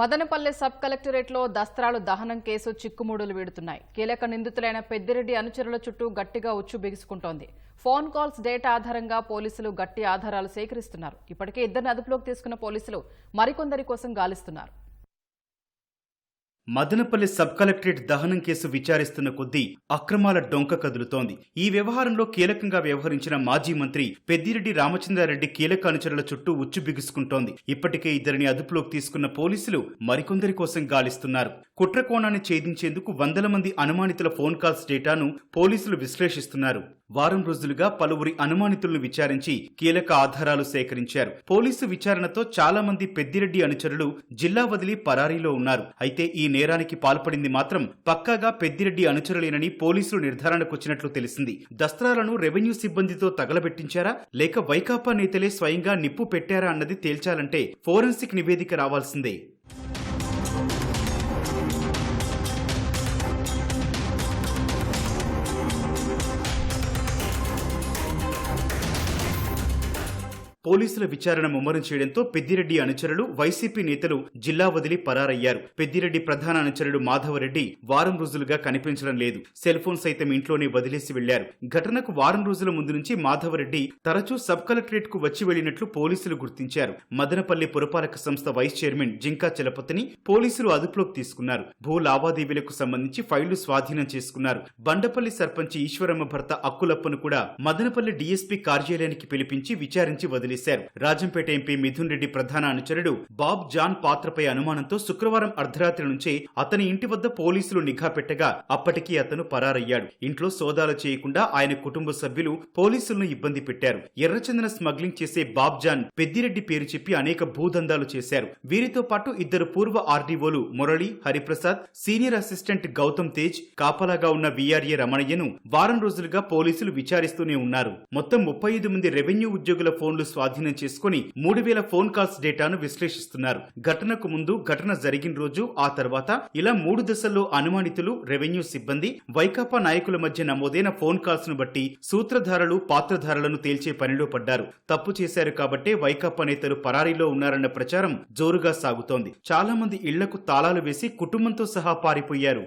Madanapalle sub కలెక్టరేట్లో దస్త్రాలు దహనం case చిక్కుముడులు వీడుతున్నాయి. కీలక నిందితులైన పెద్దిరెడ్డి అనుచరుల చుట్టూ గట్టిగా ఉచ్చు బిగుసుకుంటోంది. ఫోన్ కాల్స్ డేటా ఆధారంగా పోలీసులు గట్టి ఆధారాలు సేకరిస్తున్నారు. ఇప్పటికే ఇద్దరిని అదుపులోకి తీసుకున్న పోలీసులు మరికొందరి కోసం గాలిస్తున్నారు. మదనపల్లి సబ్ కలెక్టరేట్ దహనం కేసు విచారిస్తున్న కొద్దీ అక్రమాల డొంక కదులుతోంది. ఈ వ్యవహారంలో కీలకంగా వ్యవహరించిన మాజీ మంత్రి పెద్దిరెడ్డి రామచంద్రారెడ్డి కీలక అనుచరుల చుట్టూ ఉచ్చు బిగుసుకుంటోంది. ఇప్పటికే ఇద్దరిని అదుపులోకి తీసుకున్న పోలీసులు మరికొందరి కోసం గాలిస్తున్నారు. కుట్రకోణాన్ని ఛేదించేందుకు వందల మంది అనుమానితుల ఫోన్ కాల్స్ డేటాను పోలీసులు విశ్లేషిస్తున్నారు. వారం రోజులుగా పలువురి అనుమానితులను విచారించి కీలక ఆధారాలు సేకరించారు. పోలీసు విచారణతో చాలా మంది పెద్దిరెడ్డి అనుచరులు జిల్లా వదిలి పరారీలో ఉన్నారు. అయితే ఈ నేరానికి పాల్పడింది మాత్రం పక్కాగా పెద్దిరెడ్డి అనుచరులేనని పోలీసులు నిర్ధారణకొచ్చినట్లు తెలిసింది. దస్త్రాలను రెవెన్యూ సిబ్బందితో తగలబెట్టించారా? లేక వైకాపా నేతలే స్వయంగా నిప్పు పెట్టారా అన్నది తేల్చాలంటే ఫోరెన్సిక్ నివేదిక రావాల్సిందే. పోలీసుల విచారణ ముమ్మరం చేయడంతో పెద్దిరెడ్డి అనుచరులు వైసీపీ నేతలు జిల్లా వదిలి పరారయ్యారు. పెద్దిరెడ్డి ప్రధాన అనుచరుడు మాధవరెడ్డి వారం రోజులుగా కనిపించడం లేదు. సెల్ ఫోన్ సైతం ఇంట్లోనే వదిలేసి వెళ్ళారు ఘటనకు వారం రోజుల ముందు నుంచి మాధవరెడ్డి తరచూ సబ్ కలెక్టరేట్కు వచ్చి వెళ్ళినట్లు పోలీసులు గుర్తించారు. మదనపల్లి పురపాలక సంస్థ వైస్ చైర్మన్ జింకా చలపతిని పోలీసులు అదుపులోకి తీసుకున్నారు. భూ లావాదేవీలకు సంబంధించి ఫైళ్ళు స్వాధీనం చేసుకున్నారు. బండపల్లి సర్పంచ్ ఈశ్వరమ్మ భర్త అక్కులప్పను కూడా మదనపల్లి డీఎస్పీ కార్యాలయానికి పిలిపించి విచారించి వదిలి వదిలేశారు రాజంపేట ఎంపీ మిథున్ రెడ్డి ప్రధాన అనుచరుడు బాబ్ జాన్ పాత్రపై అనుమానంతో శుక్రవారం అర్ధరాత్రి నుంచి అతని ఇంటి వద్ద పోలీసులు నిఘా పెట్టగా అప్పటికీ అతను పరారయ్యాడు. ఇంట్లో సోదాలు చేయకుండా ఆయన కుటుంబ సభ్యులు పోలీసులను ఇబ్బంది పెట్టారు. ఎర్రచందన స్మగ్లింగ్ చేసే బాబ్ జాన్ పెద్దిరెడ్డి పేరు చెప్పి అనేక భూదందాలు చేశారు. వీరితో పాటు ఇద్దరు పూర్వ ఆర్డీఓలు మురళి హరిప్రసాద్ సీనియర్ అసిస్టెంట్ గౌతమ్ తేజ్ కాపలాగా ఉన్న విఆర్ఏ రమణయ్యను వారం రోజులుగా పోలీసులు విచారిస్తూనే ఉన్నారు. మొత్తం ముప్పై ఐదు మంది రెవెన్యూ ఉద్యోగుల ఫోన్లు స్వాధీనం చేసుకుని మూడు వేల ఫోన్ కాల్స్ డేటాను విశ్లేషిస్తున్నారు. ఘటనకు ముందు ఘటన జరిగిన రోజు ఆ తర్వాత ఇలా మూడు దశల్లో అనుమానితులు రెవెన్యూ సిబ్బంది వైకాపా నాయకుల మధ్య నమోదైన ఫోన్ కాల్స్ను బట్టి సూత్రధారులు పాత్రధారులను తేల్చే పనిలో పడ్డారు. తప్పు చేశారు కాబట్టే వైకాపా నేతలు పరారీలో ఉన్నారన్న ప్రచారం జోరుగా సాగుతోంది. చాలా మంది ఇళ్ళకు తాళాలు వేసి కుటుంబంతో సహా పారిపోయారు.